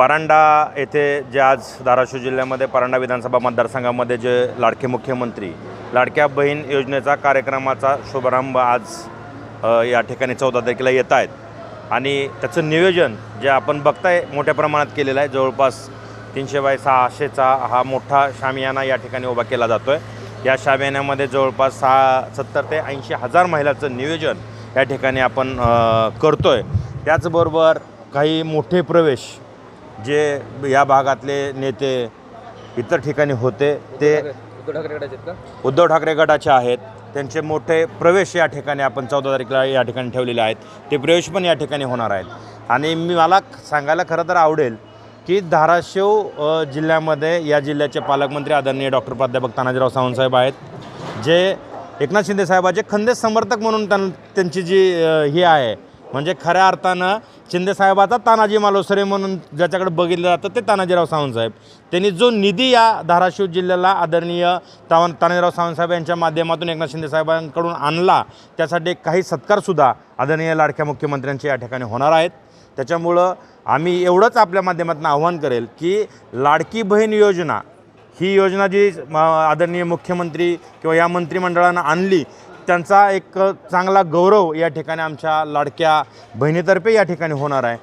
परांडा येथे जे आज धाराशिव जिल्ह्यामध्ये परांडा विधानसभा मतदारसंघामध्ये जे लाडके मुख्यमंत्री लाडक्या बहीण योजनेचा कार्यक्रमाचा शुभारंभ आज या ठिकाणी चौदा तारखेला येत आहेत. आणि त्याचं नियोजन जे आपण बघताय मोठ्या प्रमाणात केलेलं आहे. जवळपास तीनशे बाय सहाशेचा हा मोठा शामियाना या ठिकाणी उभा केला जातो आहे या शामियान्यामध्ये जवळपास सहा सत्तर ते ऐंशी हजार महिलाचं नियोजन या ठिकाणी आपण करतो आहे त्याचबरोबर काही मोठे प्रवेश जे या भागातले नेते इतर ठिकाणी होते ते उद्धव ठाकरे गटाचे उद्धव ठाकरे गटाचे आहेत. त्यांचे मोठे प्रवेश या ठिकाणी आपण चौदा तारखेला या ठिकाणी ठेवलेले आहेत. ते प्रवेश पण या ठिकाणी होणार आहेत. आणि मी मला सांगायला खरं तर आवडेल की धाराशिव जिल्ह्यामध्ये या जिल्ह्याचे पालकमंत्री आदरणीय डॉक्टर प्राध्यापक तानाजीराव सावंतसाहेब आहेत जे एकनाथ शिंदे साहेबाचे खंदे समर्थक म्हणून त्यां त्यांची जी ही आहे म्हणजे खऱ्या अर्थानं शिंदेसाहेबाचा तानाजी मालोसरे म्हणून ज्याच्याकडे बघितलं जातं ते तानाजीराव सावंतसाहेब त्यांनी जो निधी या धाराशिव जिल्ह्याला आदरणीय तावन तानाजीराव सावंतसाहेब यांच्या माध्यमातून एकनाथ शिंदेसाहेबांकडून आणला त्यासाठी काही सत्कारसुद्धा आदरणीय लाडक्या मुख्यमंत्र्यांचे या ठिकाणी होणार आहेत. त्याच्यामुळं आम्ही एवढंच आपल्या माध्यमातून आव्हान करेल की लाडकी बहीण योजना ही योजना जी आदरणीय मुख्यमंत्री किंवा या मंत्रिमंडळानं आणली त्यांचा एक चांगला गौरव या ठिकाणी आमच्या लाडक्या बहिणीतर्फे या ठिकाणी होणार आहे.